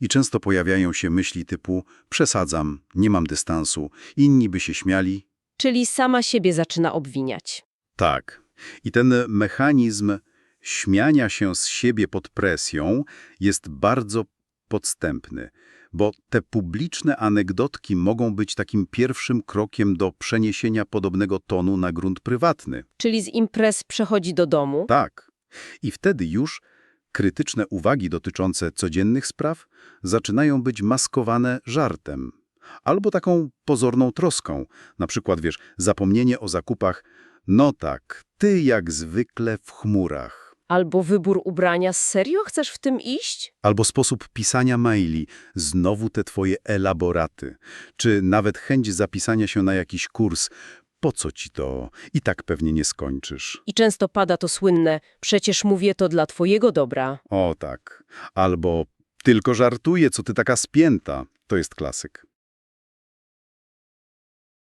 I często pojawiają się myśli typu przesadzam, nie mam dystansu, inni by się śmiali. Czyli sama siebie zaczyna obwiniać. Tak. I ten mechanizm śmiania się z siebie pod presją jest bardzo podstępny, bo te publiczne anegdotki mogą być takim pierwszym krokiem do przeniesienia podobnego tonu na grunt prywatny. Czyli z imprez przechodzi do domu. Tak. I wtedy już krytyczne uwagi dotyczące codziennych spraw zaczynają być maskowane żartem. Albo taką pozorną troską. Na przykład, wiesz, zapomnienie o zakupach. No tak, ty jak zwykle w chmurach. Albo wybór ubrania. Serio chcesz w tym iść? Albo sposób pisania maili. Znowu te twoje elaboraty. Czy nawet chęć zapisania się na jakiś kurs. Po co ci to? I tak pewnie nie skończysz. I często pada to słynne, przecież mówię to dla twojego dobra. O tak. Albo tylko żartuję, co ty taka spięta. To jest klasyk.